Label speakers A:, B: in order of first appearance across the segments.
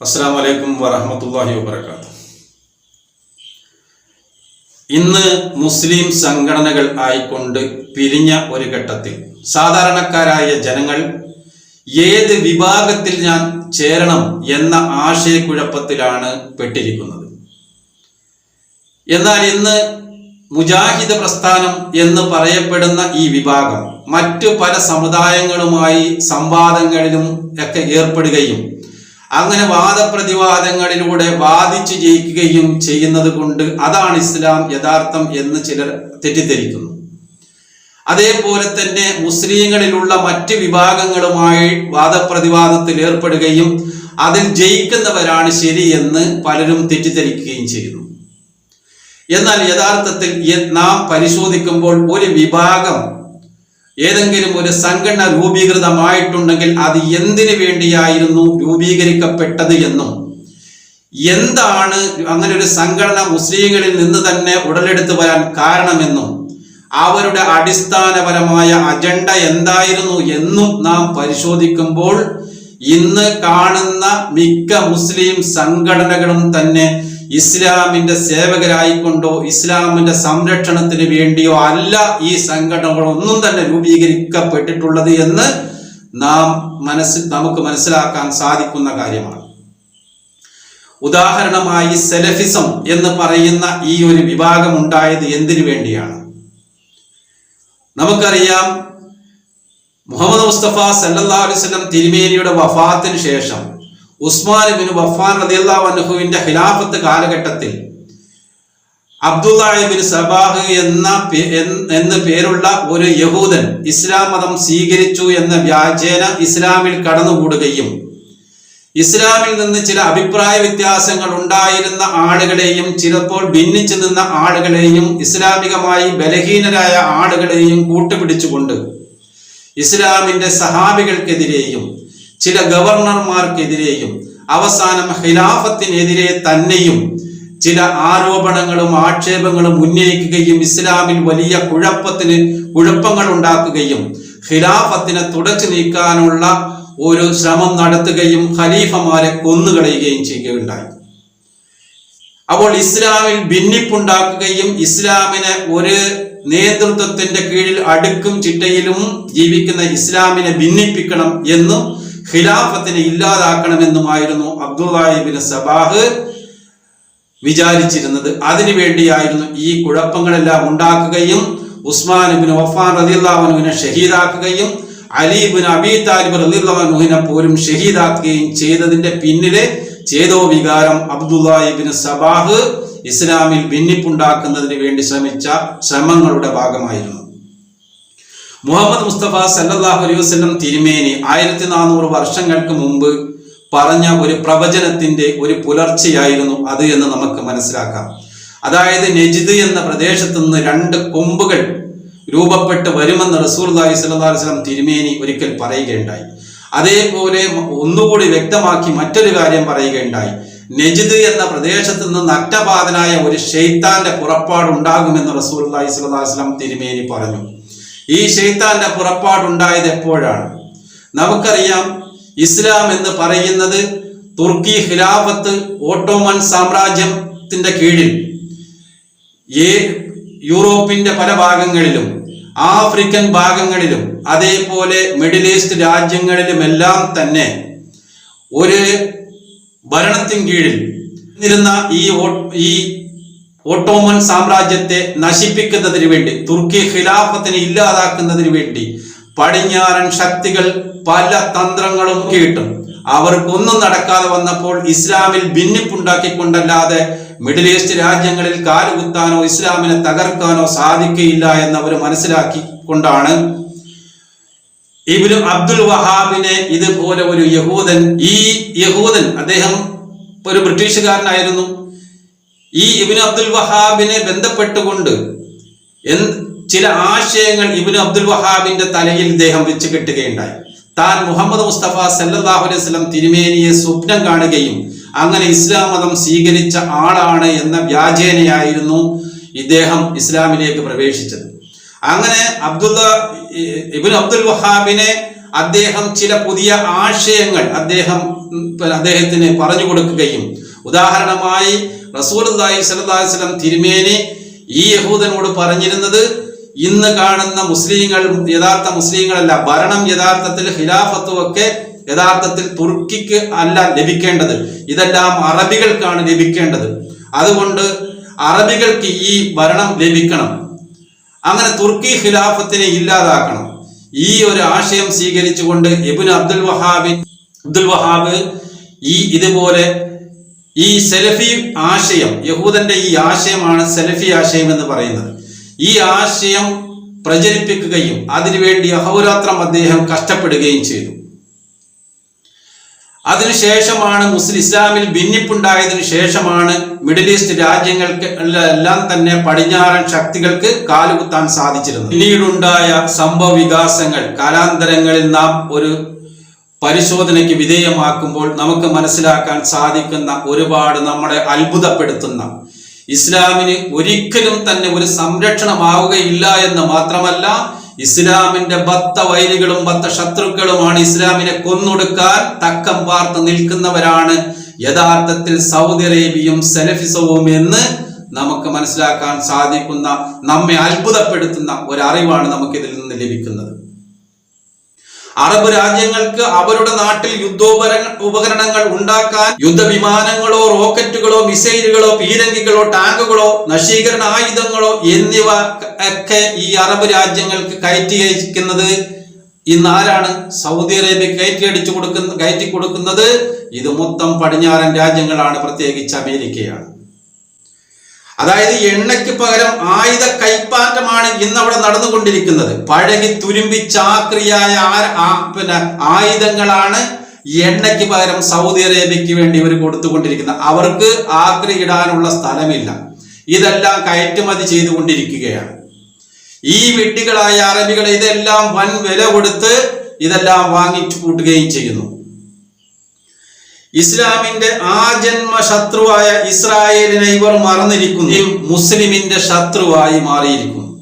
A: അസ്സാം വലൈക്കും വറഹമത്തല്ലാഹി വബർക്കാത്തു ഇന്ന് മുസ്ലിം സംഘടനകൾ ആയിക്കൊണ്ട് പിരിഞ്ഞ ഒരു ഘട്ടത്തിൽ സാധാരണക്കാരായ ജനങ്ങൾ ഏത് വിഭാഗത്തിൽ ഞാൻ ചേരണം എന്ന ആശയക്കുഴപ്പത്തിലാണ് പെട്ടിരിക്കുന്നത്. എന്നാൽ ഇന്ന് മുജാഹിദ് പ്രസ്ഥാനം എന്ന് പറയപ്പെടുന്ന ഈ വിഭാഗം മറ്റു പല സമുദായങ്ങളുമായി സംവാദങ്ങളിലും ഒക്കെ ഏർപ്പെടുകയും അങ്ങനെ വാദപ്രതിവാദങ്ങളിലൂടെ വാദിച്ചു ജയിക്കുകയും ചെയ്യുന്നത് കൊണ്ട് അതാണ് ഇസ്ലാം യഥാർത്ഥം എന്ന് ചിലർ തെറ്റിദ്ധരിക്കുന്നു. അതേപോലെ തന്നെ മുസ്ലിങ്ങളിലുള്ള മറ്റ് വിഭാഗങ്ങളുമായി വാദപ്രതിവാദത്തിൽ ഏർപ്പെടുകയും അതിൽ ജയിക്കുന്നവരാണ് ശരി എന്ന് പലരും തെറ്റിദ്ധരിക്കുകയും ചെയ്യുന്നു. എന്നാൽ യഥാർത്ഥത്തിൽ നാം പരിശോധിക്കുമ്പോൾ ഒരു വിഭാഗം ഏതെങ്കിലും ഒരു സംഘടന രൂപീകൃതമായിട്ടുണ്ടെങ്കിൽ അത് എന്തിനു വേണ്ടിയായിരുന്നു രൂപീകരിക്കപ്പെട്ടത് എന്നും എന്താണ് അങ്ങനെ ഒരു സംഘടന മുസ്ലിങ്ങളിൽ നിന്ന് തന്നെ ഉടലെടുത്തു വരാൻ കാരണമെന്നും അവരുടെ അടിസ്ഥാനപരമായ അജണ്ട എന്തായിരുന്നു എന്നും നാം പരിശോധിക്കുമ്പോൾ ഇന്ന് കാണുന്ന മിക്ക മുസ്ലിം സംഘടനകളും തന്നെ ഇസ്ലാമിന്റെ സേവകരായിക്കൊണ്ടോ ഇസ്ലാമിന്റെ സംരക്ഷണത്തിന് വേണ്ടിയോ അല്ല ഈ സംഘടനകളൊന്നും തന്നെ രൂപീകരിക്കപ്പെട്ടിട്ടുള്ളത് എന്ന് നാം മനസ്സിൽ നമുക്ക് മനസ്സിലാക്കാൻ സാധിക്കുന്ന കാര്യമാണ്. ഉദാഹരണമായി സെലഫിസം എന്ന് പറയുന്ന ഈ ഒരു വിഭാഗം ഉണ്ടായത് എന്തിനു വേണ്ടിയാണ്? നമുക്കറിയാം മുഹമ്മദ് മുസ്തഫ സല്ലല്ലാഹു അലൈഹി വസല്ലം തിരുമേനിയുടെ വഫാത്തിന് ശേഷം ഉസ്മാൻ ബിൻ വഫാൻ റളിയല്ലാഹു അൻഹുവിന്റെ ഖിലാഫത്ത് കാലഘട്ടത്തിൽ അബ്ദുല്ലാഹിബിൻ സബാഹ് എന്ന എന്ന് പേരുള്ള ഒരു യഹൂദൻ ഇസ്ലാം മതം സ്വീകരിച്ചു എന്ന വ്യാജേന ഇസ്ലാമിൽ കടന്നുകൂടുകയും ഇസ്ലാമിൽ നിന്ന് ചില അഭിപ്രായ വ്യത്യാസങ്ങൾ ഉണ്ടായിരുന്ന ആളുകളെയും ചിലപ്പോൾ ഭിന്നിച്ചു നിന്ന ആളുകളെയും ഇസ്ലാമികമായി ബലഹീനരായ ആളുകളെയും കൂട്ടുപിടിച്ചുകൊണ്ട് ഇസ്ലാമിന്റെ സഹാബികൾക്കെതിരെയും ചില ഗവർണർമാർക്കെതിരെയും അവസാനം ഖിലാഫത്തിനെതിരെ തന്നെയും ചില ആരോപണങ്ങളും ആക്ഷേപങ്ങളും ഉന്നയിക്കുകയും ഇസ്ലാമിൽ വലിയ കുഴപ്പത്തിന് കുഴപ്പങ്ങൾ ഉണ്ടാക്കുകയും ഖിലാഫത്തിനെ തുടച്ചു നീക്കാനുള്ള ഒരു ശ്രമം നടത്തുകയും ഖലീഫമാരെ കൊന്നുകളയുകയും ചെയ്യുകയുണ്ടായി. അപ്പോൾ ഇസ്ലാമിൽ ഭിന്നിപ്പുണ്ടാക്കുകയും ഇസ്ലാമിനെ ഒരു നേതൃത്വത്തിന്റെ കീഴിൽ അടുക്കും ചിട്ടയിലും ജീവിക്കുന്ന ഇസ്ലാമിനെ ഭിന്നിപ്പിക്കണം എന്നും ഖിലാഫത്തിനെ ഇല്ലാതാക്കണമെന്നുമായിരുന്നു അബ്ദുല്ലാഹിബിന് സബാഹ് വിചാരിച്ചിരുന്നത്. അതിനു വേണ്ടിയായിരുന്നു ഈ കുഴപ്പങ്ങളെല്ലാം ഉണ്ടാക്കുകയും ഉസ്മാൻ ഇബിൻ വഫാൻ റതിയുല്ലാഹുവിനെ ഷഹീദാക്കുകയും അലീബിൻ അബി താലിബ് റതിയുല്ലാഹുവിനെ പോലും ഷഹീദാക്കുകയും ചെയ്തതിന്റെ പിന്നിലെ ചേതോ വികാരം അബ്ദുല്ലാഹിബിൻ സബാഹ് ഇസ്ലാമിൽ ഭിന്നിപ്പുണ്ടാക്കുന്നതിന് വേണ്ടി ശ്രമിച്ച ശ്രമങ്ങളുടെ ഭാഗമായിരുന്നു. മുഹമ്മദ് മുസ്തഫ സല്ലാഹു അലൈഹി വസ്ലം തിരുമേനി ആയിരത്തി നാനൂറ് വർഷങ്ങൾക്ക് മുമ്പ് പറഞ്ഞ ഒരു പ്രവചനത്തിന്റെ ഒരു പുലർച്ചയായിരുന്നു അത് എന്ന് നമുക്ക് മനസ്സിലാക്കാം. അതായത് നജിദ് എന്ന പ്രദേശത്ത് നിന്ന് രണ്ട് കൊമ്പുകൾ രൂപപ്പെട്ട് വരുമെന്ന് റസൂർ അലൈഹി സ്വല്ലല്ലാഹു അലൈഹി വസല്ലം തിരുമേനി ഒരിക്കൽ പറയുകയുണ്ടായി. അതേപോലെ ഒന്നുകൂടി വ്യക്തമാക്കി മറ്റൊരു കാര്യം പറയുകയുണ്ടായി. നജിദ് എന്ന പ്രദേശത്ത് നിന്ന് അറ്റപാതനായ ഒരു ഷെയ്ത്താന്റെ പുറപ്പാടുണ്ടാകുമെന്ന് റസൂൽ അലൈഹി വസല്ലം തിരുമേനി പറഞ്ഞു. ഈ ഷെയ്ത്താന്റെ പുറപ്പാടുണ്ടായത് എപ്പോഴാണ്? നമുക്കറിയാം ഇസ്ലാം എന്ന് പറയുന്നത് തുർക്കി ഖിലാഫത്ത് ഓട്ടോമൻ സാമ്രാജ്യത്തിന്റെ കീഴിൽ ഏ യൂറോപ്പിന്റെ പല ഭാഗങ്ങളിലും ആഫ്രിക്കൻ ഭാഗങ്ങളിലും അതേപോലെ മിഡിൽ ഈസ്റ്റ് രാജ്യങ്ങളിലുമെല്ലാം തന്നെ ഒരു ഭരണത്തിൻ കീഴിൽ ഇരുന്ന ഈ ഈ ഓട്ടോമൻ സാമ്രാജ്യത്തെ നശിപ്പിക്കുന്നതിന് വേണ്ടി തുർക്കി ഖിലാഫത്തിനെ ഇല്ലാതാക്കുന്നതിന് വേണ്ടി പടിഞ്ഞാറൻ ശക്തികൾ പല തന്ത്രങ്ങളും കേട്ടും. അവർക്കൊന്നും നടക്കാതെ വന്നപ്പോൾ ഇസ്ലാമിൽ ഭിന്നിപ്പുണ്ടാക്കിക്കൊണ്ടല്ലാതെ മിഡിൽ ഈസ്റ്റ് രാജ്യങ്ങളിൽ കാലുകുത്താനോ ഇസ്ലാമിനെ തകർക്കാനോ സാധിക്കയില്ല എന്ന് അവർ മനസ്സിലാക്കിക്കൊണ്ടാണ്. ഇബ്നു അബ്ദുൽ വഹാബിനെ ഇതുപോലെ ഒരു യഹൂദൻ ഈ യഹൂദൻ അദ്ദേഹം ഒരു ബ്രിട്ടീഷുകാരനായിരുന്നു. ഈ ഇബിൻ അബ്ദുൽ വഹാബിനെ ബന്ധപ്പെട്ടുകൊണ്ട് ചില ആശയങ്ങൾ ഇബിൻ അബ്ദുൽ വഹാബിന്റെ തലയിൽ ഇദ്ദേഹം വെച്ച് കെട്ടുകയുണ്ടായി. താൻ മുഹമ്മദ് മുസ്തഫ സല്ലല്ലാഹു അലൈഹി തിരുമേനിയെ സ്വപ്നം കാണുകയും അങ്ങനെ ഇസ്ലാം മതം സ്വീകരിച്ച ആളാണ് എന്ന വ്യാജേനയായിരുന്നു ഇദ്ദേഹം ഇസ്ലാമിലേക്ക് പ്രവേശിച്ചത്. അങ്ങനെ അബ്ദുള്ള ഇബിൻ അബ്ദുൽ വഹാബിനെ അദ്ദേഹം ചില പുതിയ ആശയങ്ങൾ അദ്ദേഹം അദ്ദേഹത്തിന് പറഞ്ഞു കൊടുക്കുകയും ഉദാഹരണമായി റസൂൽ സലഹുലം തിരുമേനി ഈ യഹൂദനോട് പറഞ്ഞിരുന്നത് ഇന്ന് കാണുന്ന മുസ്ലിങ്ങൾ യഥാർത്ഥ മുസ്ലിങ്ങളല്ല ഭരണം യഥാർത്ഥത്തിൽ ഖിലാഫത്തും ഒക്കെ യഥാർത്ഥത്തിൽ തുർക്കിക്ക് അല്ല ലഭിക്കേണ്ടത്. ഇതെല്ലാം അറബികൾക്കാണ് ലഭിക്കേണ്ടത്. അതുകൊണ്ട് അറബികൾക്ക് ഈ ഭരണം ലഭിക്കണം. അങ്ങനെ തുർക്കി ഖിലാഫത്തിനെ ഇല്ലാതാക്കണം. ഈ ഒരു ആശയം സ്വീകരിച്ചുകൊണ്ട് എബിൻ അബ്ദുൽ വഹാബിൻ അബ്ദുൽ വഹാബ് ഈ ഇതുപോലെ ഈ സെലഫി ആശയം യഹൂദന്റെ ഈ ആശയമാണ് സെലഫി ആശയം എന്ന് പറയുന്നത്. ഈ ആശയം പ്രചരിപ്പിക്കുകയും അതിനുവേണ്ടി അഹോരാത്രം അദ്ദേഹം കഷ്ടപ്പെടുകയും ചെയ്തു. അതിനുശേഷമാണ് മുസ്ലിം ഇസ്ലാമിൽ ഭിന്നിപ്പുണ്ടായതിനു ശേഷമാണ് മിഡിൽ ഈസ്റ്റ് രാജ്യങ്ങൾക്ക് എല്ലാം തന്നെ പടിഞ്ഞാറൻ ശക്തികൾക്ക് കാലുകുത്താൻ സാധിച്ചിരുന്നത്. പിന്നീടുണ്ടായ സംഭവ വികാസങ്ങൾ കാലാന്തരങ്ങളിൽ നാം ഒരു പരിശോധനയ്ക്ക് വിധേയമാക്കുമ്പോൾ നമുക്ക് മനസ്സിലാക്കാൻ സാധിക്കുന്ന ഒരുപാട് നമ്മളെ അത്ഭുതപ്പെടുത്തുന്ന ഇസ്ലാമിന് ഒരിക്കലും തന്നെ ഒരു സംരക്ഷണമാവുകയില്ല എന്ന് മാത്രമല്ല ഇസ്ലാമിന്റെ ബത്ത വൈരികളും ബത്ത ശത്രുക്കളുമാണ് ഇസ്ലാമിനെ കൊന്നൊടുക്കാൻ തക്കം പാർത്ത് നിൽക്കുന്നവരാണ്. യഥാർത്ഥത്തിൽ സൗദി അറേബ്യയും സെലഫിസവും എന്ന് നമുക്ക് മനസ്സിലാക്കാൻ സാധിക്കുന്ന നമ്മെ അത്ഭുതപ്പെടുത്തുന്ന ഒരറിവാണ് അറിവാണ് നമുക്ക് ഇതിൽ നിന്ന് ലഭിക്കുന്നത്. അറബ് രാജ്യങ്ങൾക്ക് അവരുടെ നാട്ടിൽ യുദ്ധോപര ഉപകരണങ്ങൾ ഉണ്ടാക്കാൻ യുദ്ധവിമാനങ്ങളോ റോക്കറ്റുകളോ മിസൈലുകളോ പീരങ്കികളോ ടാങ്കുകളോ നശീകരണ ആയുധങ്ങളോ എന്നിവ ഒക്കെ ഈ അറബ് രാജ്യങ്ങൾക്ക് കയറ്റി അയക്കുന്നത് ഇന്ന് ആരാണ്? സൗദി അറേബ്യ കയറ്റി അടിച്ചു കൊടുക്കുന്ന കയറ്റി കൊടുക്കുന്നത് ഇത് മൊത്തം പടിഞ്ഞാറൻ രാജ്യങ്ങളാണ് പ്രത്യേകിച്ച് അമേരിക്കയാണ്. അതായത് എണ്ണയ്ക്ക് പകരം ആയുധ കൈപ്പാറ്റമാണ് ഇന്ന് അവിടെ നടന്നുകൊണ്ടിരിക്കുന്നത്. പഴകി തുരുമ്പി ചാക്രിയായ പിന്നെ ആയുധങ്ങളാണ് എണ്ണയ്ക്ക് പകരം സൗദി അറേബ്യക്ക് വേണ്ടി ഇവർ കൊടുത്തുകൊണ്ടിരിക്കുന്നത്. അവർക്ക് ആക്രി ഇടാനുള്ള സ്ഥലമില്ല. ഇതെല്ലാം കയറ്റുമതി ചെയ്തുകൊണ്ടിരിക്കുകയാണ്. ഈ വെട്ടികളായ അറബികൾ ഇതെല്ലാം വൻ വില കൊടുത്ത് ഇതെല്ലാം വാങ്ങിച്ചു കൂട്ടുകയും ചെയ്യുന്നു. ഇസ്ലാമിന്റെ ആ ജന്മ ശത്രുവായ ഇസ്രായേലിനെ ഇവർ മറന്നിരിക്കുന്നു. മുസ്ലിമിന്റെ ശത്രുവായി മാറിയിരിക്കുന്നു.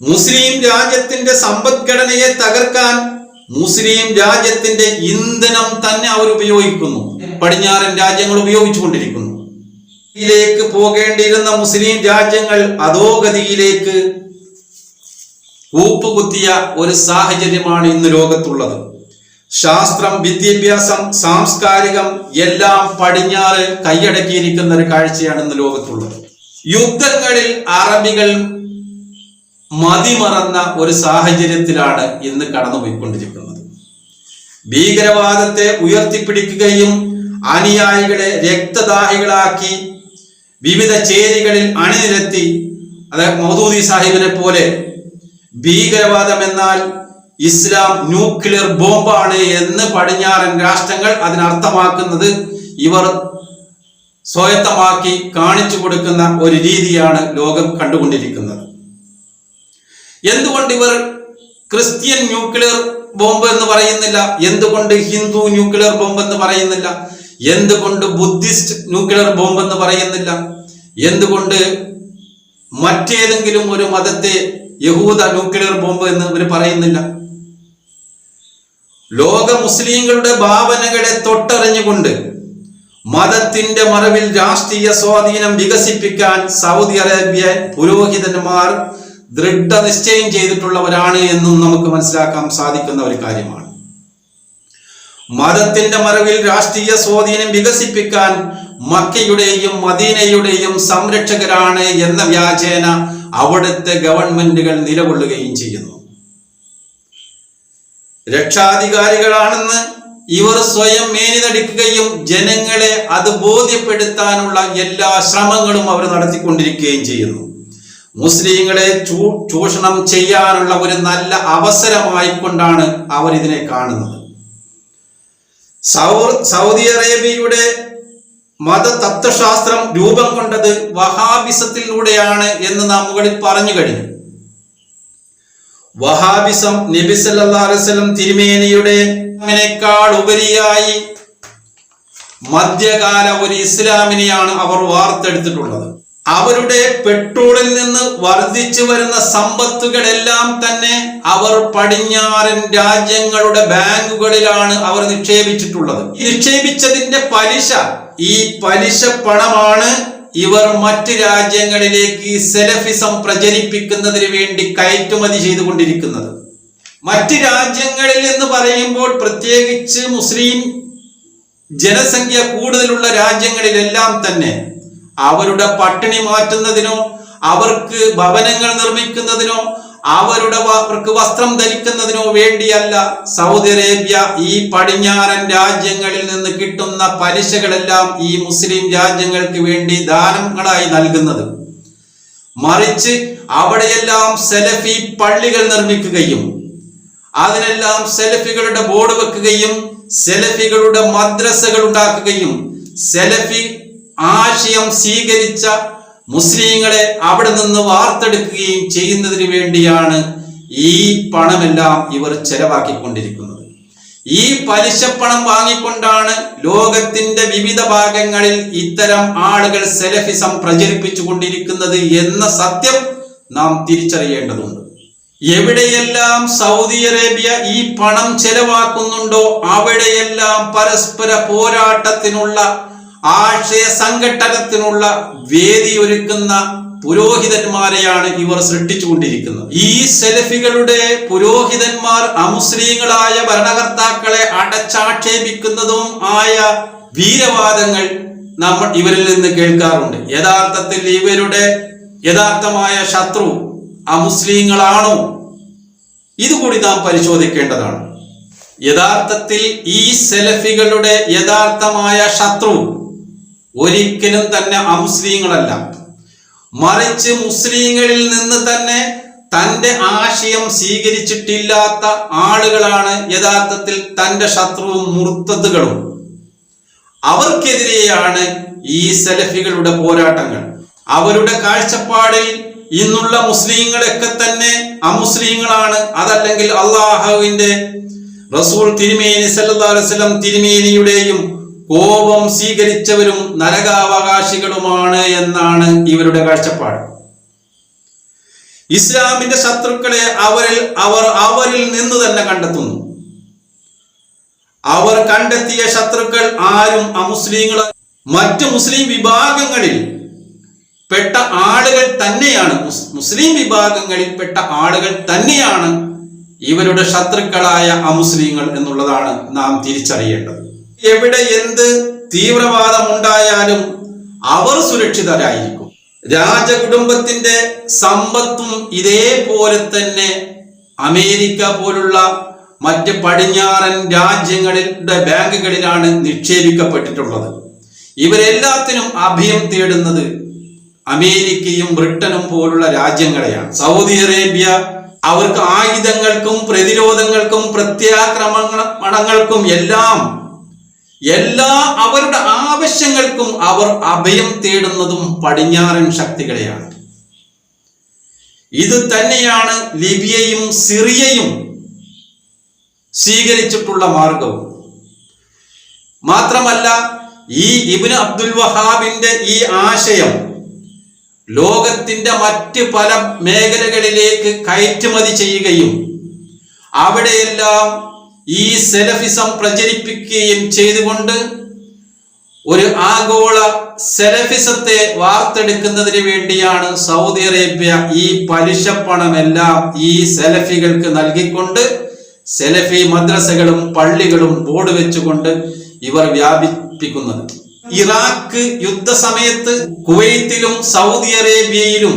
A: മുസ്ലിം രാജ്യത്തിന്റെ സമ്പദ്ഘടനയെ തകർക്കാൻ മുസ്ലിം രാജ്യത്തിന്റെ ഇന്ധനം തന്നെ അവർ ഉപയോഗിക്കുന്നു. പടിഞ്ഞാറൻ രാജ്യങ്ങൾ ഉപയോഗിച്ചുകൊണ്ടിരിക്കുന്നു. ഇതിലേക്ക് പോകേണ്ടിയിരുന്ന മുസ്ലിം രാജ്യങ്ങൾ അധോഗതിയിലേക്ക് കൂപ്പുകുത്തിയ ഒരു സാഹചര്യമാണ് ഇന്ന് ലോകത്തുള്ളത്. ശാസ്ത്രം വിദ്യാഭ്യാസം സാംസ്കാരികം എല്ലാം പടിഞ്ഞാറ് കൈയടക്കിയിരിക്കുന്ന ഒരു കാഴ്ചയാണ് ഇന്ന് ലോകത്തുള്ളത്. യുദ്ധങ്ങളിൽ അറബികൾ മതിമറന്ന ഒരു സാഹചര്യത്തിലാണ് ഇന്ന് കടന്നുപോയിക്കൊണ്ടിരിക്കുന്നത്. ഭീകരവാദത്തെ ഉയർത്തിപ്പിടിക്കുകയും അനുയായികളെ രക്തദാഹികളാക്കി വിവിധ ചേരികളിൽ അണിനിരത്തി അതായത് മൗദൂദി സാഹിബിനെ പോലെ ഭീകരവാദം എന്നാൽ ഇസ്ലാം ന്യൂക്ലിയർ ബോംബാണ് എന്ന് പടിഞ്ഞാറൻ രാഷ്ട്രങ്ങൾ അതിനർത്ഥമാക്കുന്നത് ഇവർ സ്വയത്തമാക്കി കാണിച്ചു കൊടുക്കുന്ന ഒരു രീതിയാണ് ലോകം കണ്ടുകൊണ്ടിരിക്കുന്നത്. എന്തുകൊണ്ട് ഇവർ ക്രിസ്ത്യൻ ന്യൂക്ലിയർ ബോംബ് എന്ന് പറയുന്നില്ല? എന്തുകൊണ്ട് ഹിന്ദു ന്യൂക്ലിയർ ബോംബ് എന്ന് പറയുന്നില്ല? എന്തുകൊണ്ട് ബുദ്ധിസ്റ്റ് ന്യൂക്ലിയർ ബോംബ് എന്ന് പറയുന്നില്ല? എന്തുകൊണ്ട് മറ്റേതെങ്കിലും ഒരു മതത്തെ യഹൂദ ന്യൂക്ലിയർ ബോംബ് എന്ന് ഇവർ പറയുന്നില്ല? ലോക മുസ്ലിങ്ങളുടെ ഭാവനകളെ തൊട്ടറിഞ്ഞുകൊണ്ട് മതത്തിന്റെ മറവിൽ രാഷ്ട്രീയ സ്വാധീനം വികസിപ്പിക്കാൻ സൗദി അറേബ്യ പുരോഹിതന്മാർ ദൃഢനിശ്ചയം ചെയ്തിട്ടുള്ളവരാണ് എന്നും നമുക്ക് മനസ്സിലാക്കാൻ സാധിക്കുന്ന ഒരു കാര്യമാണ്. മതത്തിന്റെ മറവിൽ രാഷ്ട്രീയ സ്വാധീനം വികസിപ്പിക്കാൻ മക്കയുടെയും മദീനയുടെയും സംരക്ഷകരാണ് എന്ന വ്യാജേന അവിടുത്തെ ഗവൺമെന്റുകൾ നിലകൊള്ളുകയും ചെയ്യുന്നു. രക്ഷാധികാരികളാണെന്ന് ഇവർ സ്വയം മേനിതടിക്കുകയും ജനങ്ങളെ അത് ബോധ്യപ്പെടുത്താനുള്ള എല്ലാ ശ്രമങ്ങളും അവർ നടത്തിക്കൊണ്ടിരിക്കുകയും ചെയ്യുന്നു. മുസ്ലിങ്ങളെ ചൂഷണം ചെയ്യാനുള്ള ഒരു നല്ല അവസരമായിക്കൊണ്ടാണ് അവർ ഇതിനെ കാണുന്നത്. സൗദി അറേബ്യയുടെ മത തത്വശാസ്ത്രം രൂപം കൊണ്ടത് വഹാബിസത്തിലൂടെയാണ് എന്ന് നാം മുകളിൽ പറഞ്ഞു കഴിഞ്ഞു. വഹാബിസം നബി സല്ലല്ലാഹു അലൈഹി വസല്ലം തിരുമേനിയുടെ ിനേക്കാൾ ഉപരിയായി മധ്യകാല ഒരു ഇസ്ലാമിനെയാണ് അവർ വാർത്തെടുത്തിട്ടുള്ളത്. അവരുടെ പെട്രോളിൽ നിന്ന് വർദ്ധിച്ചു വരുന്ന സമ്പത്തുകളെല്ലാം തന്നെ അവർ പടിഞ്ഞാറൻ രാജ്യങ്ങളുടെ ബാങ്കുകളിലാണ് അവർ നിക്ഷേപിച്ചിട്ടുള്ളത്. നിക്ഷേപിച്ചതിന്റെ പലിശ ഈ പലിശ പണമാണ് ഇവർ മറ്റ് രാജ്യങ്ങളിലേക്ക് സെലഫിസം പ്രചരിപ്പിക്കുന്നതിന് വേണ്ടി കയറ്റുമതി ചെയ്തുകൊണ്ടിരിക്കുന്നത്. മറ്റ് രാജ്യങ്ങളിൽ എന്ന് പറയുമ്പോൾ പ്രത്യേകിച്ച് മുസ്ലിം ജനസംഖ്യ കൂടുതലുള്ള രാജ്യങ്ങളിലെല്ലാം തന്നെ അവരുടെ പട്ടിണി മാറ്റുന്നതിനോ അവർക്ക് ഭവനങ്ങൾ നിർമ്മിക്കുന്നതിനോ അവരുടെ വസ്ത്രം ധരിക്കുന്നതിനോ വേണ്ടിയല്ല. സൗദി അറേബ്യ ഈ പടിഞ്ഞാറൻ രാജ്യങ്ങളിൽ നിന്ന് കിട്ടുന്ന പലിശകളെല്ലാം ഈ മുസ്ലിം രാജ്യങ്ങൾക്ക് വേണ്ടി ദാനങ്ങളായി നൽകുന്നത്. മറിച്ച് അവിടെയെല്ലാം സെലഫി പള്ളികൾ നിർമ്മിക്കുകയും അതിനെല്ലാം സെലഫികളുടെ ബോർഡ് വെക്കുകയും സെലഫികളുടെ മദ്രസകൾ ഉണ്ടാക്കുകയും സെലഫി ആശയം സ്വീകരിച്ച മുസ്ലിങ്ങളെ അവിടെ നിന്ന് വാർത്തെടുക്കുകയും ചെയ്യുന്നതിന് വേണ്ടിയാണ് ഈ പണമെല്ലാം ഇവർ ചെലവാക്കിക്കൊണ്ടിരിക്കുന്നത്. ഈ പലിശപ്പണം വാങ്ങിക്കൊണ്ടാണ് ലോകത്തിന്റെ വിവിധ ഭാഗങ്ങളിൽ ഇത്തരം ആളുകൾ സെലഫിസം പ്രചരിപ്പിച്ചു കൊണ്ടിരിക്കുന്നത് എന്ന സത്യം നാം തിരിച്ചറിയേണ്ടതുണ്ട്. എവിടെയെല്ലാം സൗദി അറേബ്യ ഈ പണം ചെലവാക്കുന്നുണ്ടോ അവിടെയെല്ലാം പരസ്പര പോരാട്ടത്തിനുള്ള ആശയ സംഘട്ടനത്തിനുള്ള വേദി ഒരുക്കുന്ന പുരോഹിതന്മാരെയാണ് ഇവർ സൃഷ്ടിച്ചുകൊണ്ടിരിക്കുന്നത്. ഈ സെൽഫികളുടെ പുരോഹിതന്മാർ അമുസ്ലിങ്ങളായ ഭരണകർത്താക്കളെ അടച്ചാക്ഷേപിക്കുന്നതും ആയ വീരവാദങ്ങൾ നമ്മൾ ഇവരിൽ നിന്ന് കേൾക്കാറുണ്ട്. യഥാർത്ഥത്തിൽ ഇവരുടെ യഥാർത്ഥമായ ശത്രു അമുസ്ലിങ്ങളാണോ? ഇതുകൂടി നാം പരിശോധിക്കേണ്ടതാണ്. യഥാർത്ഥത്തിൽ ഈ സെലഫികളുടെ യഥാർത്ഥമായ ശത്രു ഒരിക്കലും തന്നെ അമുസ്ലിങ്ങളല്ല. മറിച്ച് മുസ്ലിങ്ങളിൽ നിന്ന് തന്നെ തന്റെ ആശയം സ്വീകരിച്ചിട്ടില്ലാത്ത ആളുകളാണ് യഥാർത്ഥത്തിൽ തന്റെ ശത്രുവും മുർത്തതുകളും അവർക്കെതിരെയാണ് ഈ സലഫികളുടെ പോരാട്ടങ്ങൾ. അവരുടെ കാഴ്ചപ്പാടിൽ ഇന്നുള്ള മുസ്ലിങ്ങളൊക്കെ തന്നെ അമുസ്ലിങ്ങളാണ്. അതല്ലെങ്കിൽ അള്ളാഹുവിന്റെ റസൂൽ തിരുമേനി അലൈഹി വസല്ലം തിരുമേനിയുടെയും കോപം സ്വീകരിച്ചവരും നരകാവകാശികളുമാണ് എന്നാണ് ഇവരുടെ കാഴ്ചപ്പാട്. ഇസ്ലാമിന്റെ ശത്രുക്കളെ അവരിൽ അവർ അവരിൽ നിന്ന് തന്നെ കണ്ടെത്തുന്നു. അവർ കണ്ടെത്തിയ ശത്രുക്കൾ ആരും അമുസ്ലിങ്ങൾ മറ്റു മുസ്ലിം വിഭാഗങ്ങളിൽ പെട്ട ആളുകൾ തന്നെയാണ്. മുസ്ലിം വിഭാഗങ്ങളിൽ പെട്ട ആളുകൾ തന്നെയാണ് ഇവരുടെ ശത്രുക്കളായ അമുസ്ലിങ്ങൾ എന്നുള്ളതാണ് നാം തിരിച്ചറിയേണ്ടത്. എവിടെ എന്ത് തീവ്രവാദം ഉണ്ടായാലും അവർ സുരക്ഷിതരായിരിക്കും. രാജകുടുംബത്തിന്റെ സമ്പത്തും ഇതേപോലെ തന്നെ അമേരിക്ക പോലുള്ള മറ്റ് പടിഞ്ഞാറൻ രാജ്യങ്ങളുടെ ബാങ്കുകളിലാണ് നിക്ഷേപിക്കപ്പെട്ടിട്ടുള്ളത്. ഇവരെല്ലാത്തിനും അഭയം തേടുന്നത് അമേരിക്കയും ബ്രിട്ടനും പോലുള്ള രാജ്യങ്ങളെയാണ്. സൗദി അറേബ്യ അവർക്ക് ആയുധങ്ങൾക്കും പ്രതിരോധങ്ങൾക്കും പ്രത്യാക്രമണങ്ങൾക്കും എല്ലാം എല്ലാ അവരുടെ ആവശ്യങ്ങൾക്കും അവർ അഭയം തേടുന്നതും പടിഞ്ഞാറൻ ശക്തികളെയാണ്. ഇത് തന്നെയാണ് ലിബിയയും സിറിയയും സ്വീകരിച്ചിട്ടുള്ള മാർഗവും. മാത്രമല്ല ഈ ഇബ്നു അബ്ദുൽ വഹാബിന്റെ ഈ ആശയം ലോകത്തിന്റെ മറ്റ് പല മേഖലകളിലേക്ക് കയറ്റുമതി ചെയ്യുകയും അവിടെയെല്ലാം ഈ സെലഫിസം പ്രചരിപ്പിക്കുകയും ചെയ്തുകൊണ്ട് ഒരു ആഗോള സെലഫിസത്തെ വാർത്തെടുക്കുന്നതിന് വേണ്ടിയാണ് സൗദി അറേബ്യ ഈ പലിശ പണമെല്ലാം ഈ സെലഫികൾക്ക് നൽകിക്കൊണ്ട് സെലഫി മദ്രസകളും പള്ളികളും ബോർഡ് വെച്ചുകൊണ്ട് ഇവർ വ്യാപിപ്പിക്കുന്നത്. ഇറാഖ് യുദ്ധസമയത്ത് കുവൈത്തിലും സൗദി അറേബ്യയിലും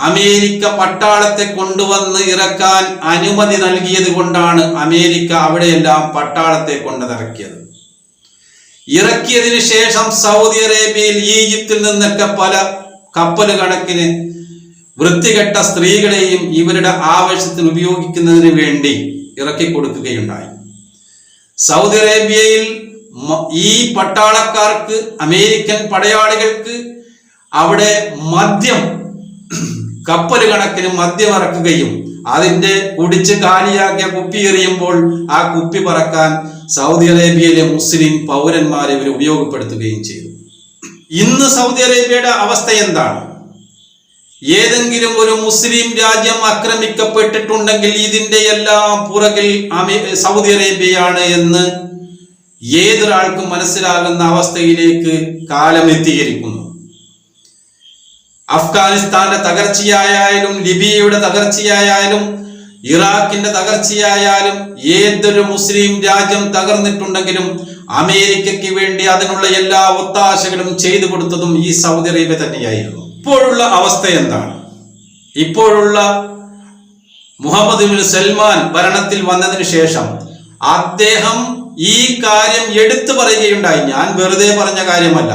A: അമേരിക്ക പട്ടാളത്തെ കൊണ്ടുവന്ന് ഇറക്കാൻ അനുമതി നൽകിയത് കൊണ്ടാണ് അമേരിക്ക അവിടെയെല്ലാം പട്ടാളത്തെ കൊണ്ടതിറക്കിയത്. ഇറക്കിയതിനു ശേഷം സൗദി അറേബ്യയിൽ ഈജിപ്തിൽ നിന്നൊക്കെ പല കപ്പൽ കണക്കിന് വൃത്തികെട്ട സ്ത്രീകളെയും ഇവരുടെ ആവശ്യത്തിന് ഉപയോഗിക്കുന്നതിന് വേണ്ടി ഇറക്കി കൊടുക്കുകയുണ്ടായി സൗദി അറേബ്യയിൽ ഈ പട്ടാളക്കാർക്ക് അമേരിക്കൻ പടയാളികൾക്ക് അവിടെ മദ്യം കപ്പൽ കണക്കിന് മദ്യം ഇറക്കുകയും അതിന്റെ കുടിച്ച് കാലിയാക്കിയ കുപ്പി എറിയുമ്പോൾ ആ കുപ്പി പറക്കാൻ സൗദി അറേബ്യയിലെ മുസ്ലിം പൗരന്മാരെ ഇവർ ഉപയോഗപ്പെടുത്തുകയും ചെയ്തു. ഇന്ന് സൗദി അറേബ്യയുടെ അവസ്ഥ എന്താണ്? ഏതെങ്കിലും ഒരു മുസ്ലിം രാജ്യം ആക്രമിക്കപ്പെട്ടിട്ടുണ്ടെങ്കിൽ ഇതിന്റെ എല്ലാം പുറകിൽ സൗദി അറേബ്യയാണ് എന്ന് ഏതൊരാൾക്കും മനസ്സിലാകുന്ന അവസ്ഥയിലേക്ക് കാലം എത്തിയിരിക്കുന്നു. അഫ്ഗാനിസ്ഥാന്റെ തകർച്ചയായാലും ലിബിയയുടെ തകർച്ചയായാലും ഇറാഖിന്റെ തകർച്ചയായാലും ഏതൊരു മുസ്ലിം രാജ്യം തകർന്നിട്ടുണ്ടെങ്കിലും അമേരിക്കയ്ക്ക് വേണ്ടി അതിനുള്ള എല്ലാ ഒത്താശകളും ചെയ്തു കൊടുത്തതും ഈ സൗദി അറേബ്യ തന്നെയായിരുന്നു. ഇപ്പോഴുള്ള അവസ്ഥ എന്താണ്? ഇപ്പോഴുള്ള മുഹമ്മദ് ബിൻ സൽമാൻ ഭരണത്തിൽ വന്നതിന് ശേഷം അദ്ദേഹം ഈ കാര്യം എടുത്തു പറയുകയുണ്ടായി. ഞാൻ വെറുതെ പറഞ്ഞ കാര്യമല്ല.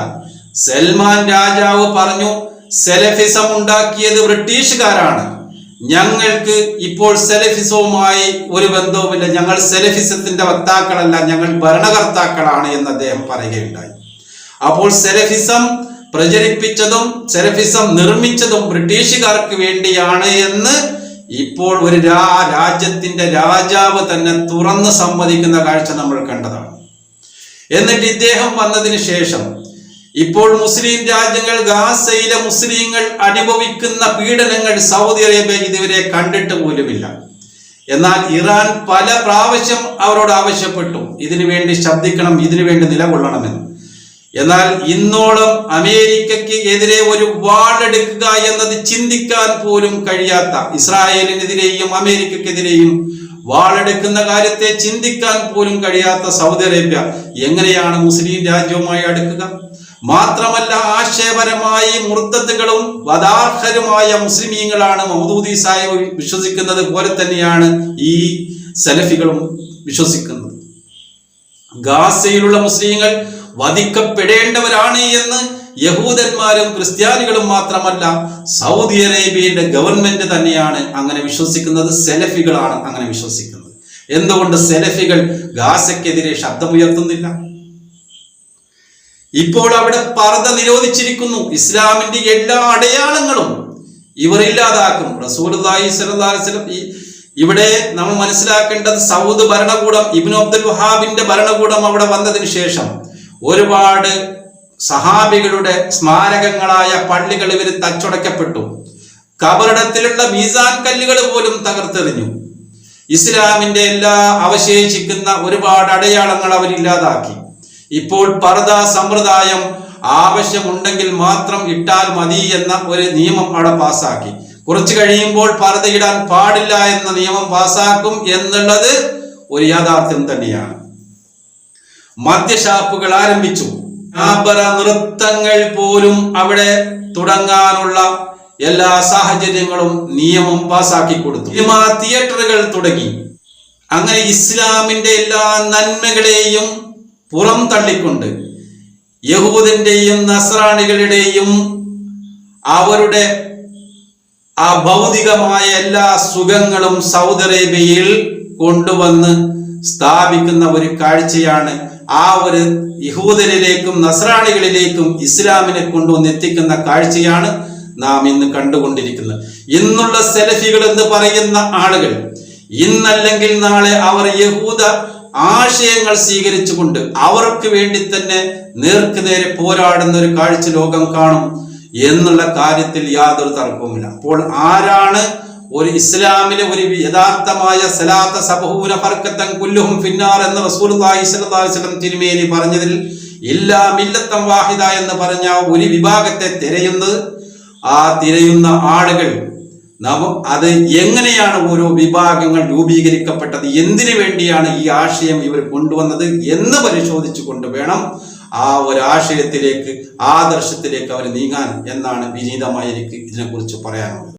A: സൽമാൻ രാജാവ് പറഞ്ഞു സെലഫിസം ഉണ്ടാക്കിയത് ബ്രിട്ടീഷുകാരാണ്. ഞങ്ങൾക്ക് ഇപ്പോൾ സെലഫിസവുമായി ഒരു ബന്ധവുമില്ല. ഞങ്ങൾ സെലഫിസത്തിന്റെ വക്താക്കളല്ല ഞങ്ങൾ ഭരണകർത്താക്കളാണ് എന്ന് അദ്ദേഹം പറയുകയുണ്ടായി. അപ്പോൾ സെലഫിസം പ്രചരിപ്പിച്ചതും സെലഫിസം നിർമ്മിച്ചതും ബ്രിട്ടീഷുകാർക്ക് വേണ്ടിയാണ് എന്ന് ഇപ്പോൾ ഒരു രാ രാജ്യത്തിന്റെ രാജാവ് തന്നെ തുറന്ന് സമ്മതിക്കുന്ന കാഴ്ച നമ്മൾ കണ്ടതാണ്. എന്നിട്ട് ഇദ്ദേഹം വന്നതിന് ശേഷം ഇപ്പോൾ മുസ്ലിം രാജ്യങ്ങൾ ഗാസയിലെ മുസ്ലിങ്ങൾ അനുഭവിക്കുന്ന പീഡനങ്ങൾ സൗദി അറേബ്യ ഇതുവരെ കണ്ടിട്ട് പോലുമില്ല. എന്നാൽ ഇറാൻ പല പ്രാവശ്യം അവരോട് ആവശ്യപ്പെട്ടു ഇതിനു വേണ്ടി ശബ്ദിക്കണം ഇതിനു വേണ്ടി നിലകൊള്ളണമെന്ന്. എന്നാൽ ഇന്നോളം അമേരിക്കയ്ക്ക് എതിരെ ഒരു വാളെടുക്കുക എന്നത് ചിന്തിക്കാൻ പോലും കഴിയാത്ത ഇസ്രായേലിനെതിരെയും അമേരിക്കക്കെതിരെയും വാളെടുക്കുന്ന കാര്യത്തെ ചിന്തിക്കാൻ പോലും കഴിയാത്ത സൗദി അറേബ്യ എങ്ങനെയാണ് മുസ്ലിം രാജ്യവുമായി അടുക്കുക? മാത്രമല്ല ആശയപരമായി മുർദ്ദത്തുകളും വദാർഹരുമായ മുസ്ലിമീങ്ങളാണ് മൗദൂദി സാഹിബ് വിശ്വസിക്കുന്നത് പോലെ തന്നെയാണ് ഈ സലഫികളും വിശ്വസിക്കുന്നത്. ഗാസയിലുള്ള മുസ്ലിങ്ങൾ വധിക്കപ്പെടേണ്ടവരാണ് എന്ന് യഹൂദന്മാരും ക്രിസ്ത്യാനികളും മാത്രമല്ല സൗദി അറേബ്യയുടെ ഗവൺമെന്റ് തന്നെയാണ് അങ്ങനെ വിശ്വസിക്കുന്നത് സെലഫികളാണ് അങ്ങനെ വിശ്വസിക്കുന്നത്. എന്തുകൊണ്ട് സെലഫികൾ ഗാസയ്ക്കെതിരെ ശബ്ദമുയർത്തുന്നില്ല? ഇപ്പോൾ അവിടെ പർദ്ദ നിരോധിച്ചിരിക്കുന്നു. ഇസ്ലാമിന്റെ എല്ലാ അടയാളങ്ങളും ഇവർ ഇല്ലാതാക്കും. വസല്ലം ഈ ഇവിടെ നമ്മൾ മനസ്സിലാക്കേണ്ടത് സൗദ് ഭരണകൂടം ഇബ്നു അബ്ദുൽ വഹാബിന്റെ ഭരണകൂടം അവിടെ വന്നതിന് ശേഷം ഒരുപാട് സഹാബികളുടെ സ്മാരകങ്ങളായ പള്ളികൾ ഇവർ തച്ചുടക്കപ്പെട്ടു. കബറിടത്തിലുള്ള മീസാൻ കല്ലുകൾ പോലും തകർത്തെറിഞ്ഞു. ഇസ്ലാമിന്റെ എല്ലാ അവശേഷിക്കുന്ന ഒരുപാട് അടയാളങ്ങൾ അവരില്ലാതാക്കി. ഇപ്പോൾ പർദ സമ്പ്രദായം ആവശ്യമുണ്ടെങ്കിൽ മാത്രം ഇട്ടാൽ മതി എന്ന ഒരു നിയമം അവിടെ പാസാക്കി. കുറച്ചു കഴിയുമ്പോൾ പർദയിടാൻ പാടില്ല എന്ന നിയമം പാസാക്കും എന്നുള്ളത് ഒരു യാഥാർത്ഥ്യം തന്നെയാണ്. മദ്യഷാപ്പുകൾ ആരംഭിച്ചു. വ്യാപര നൃത്തങ്ങൾ പോലും അവിടെ തുടങ്ങാനുള്ള എല്ലാ സാഹചര്യങ്ങളും നിയമം പാസാക്കി കൊടുത്തു. സിനിമാ തിയേറ്ററുകൾ തുടങ്ങി. അങ്ങനെ ഇസ്ലാമിന്റെ എല്ലാ നന്മകളെയും പുറം തള്ളിക്കൊണ്ട് യഹൂദന്റെയും നസ്രാണികളുടെയും അവരുടെ ആ ഭൗതികമായ എല്ലാ സുഖങ്ങളും സൗദി അറേബ്യയിൽ കൊണ്ടുവന്ന് സ്ഥാപിക്കുന്ന ഒരു കാഴ്ചയാണ് ആ ഒരു യഹൂദരിലേക്കും നസ്രാണികളിലേക്കും ഇസ്ലാമിനെ കൊണ്ടുവന്ന് എത്തിക്കുന്ന കാഴ്ചയാണ് നാം ഇന്ന് കണ്ടുകൊണ്ടിരിക്കുന്നത്. ഇന്നുള്ള സെലഫികൾ എന്ന് പറയുന്ന ആളുകൾ ഇന്നല്ലെങ്കിൽ നാളെ അവർ യഹൂദ ആശയങ്ങൾ സ്വീകരിച്ചുകൊണ്ട് അവർക്ക് വേണ്ടി തന്നെ നേർക്കുനേരെ പോരാടുന്ന ഒരു കാഴ്ച ലോകം കാണും എന്നുള്ള കാര്യത്തിൽ യാതൊരു തർക്കവുമില്ല. അപ്പോൾ ആരാണ് ഒരു ഇസ്ലാമിലെ ഒരു യഥാർത്ഥമായ സലാത്ത സബഹൂന ഫർക്കത്തൻ കുല്ലുഹും ഫിന്നാർ എന്ന് വസല്ലം തിരുമേനി പറഞ്ഞതിൽ ഇല്ലാ മില്ലത്തം വാഹിദ എന്ന് പറഞ്ഞ ഒരു വിഭാഗത്തെ തിരയുന്നത് ആ തിരയുന്ന ആളുകൾ അത് എങ്ങനെയാണ് ഓരോ വിഭാഗങ്ങൾ രൂപീകരിക്കപ്പെട്ടത്? എന്തിനു വേണ്ടിയാണ് ഈ ആശയം ഇവർ കൊണ്ടുവന്നത് എന്ന് പരിശോധിച്ചു കൊണ്ട് വേണം ആ ഒരു ആശയത്തിലേക്ക് ആദർശത്തിലേക്ക് അവർ നീങ്ങാൻ എന്നാണ് വിനീതമായി എനിക്ക് ഇതിനെക്കുറിച്ച് പറയാനുള്ളത്.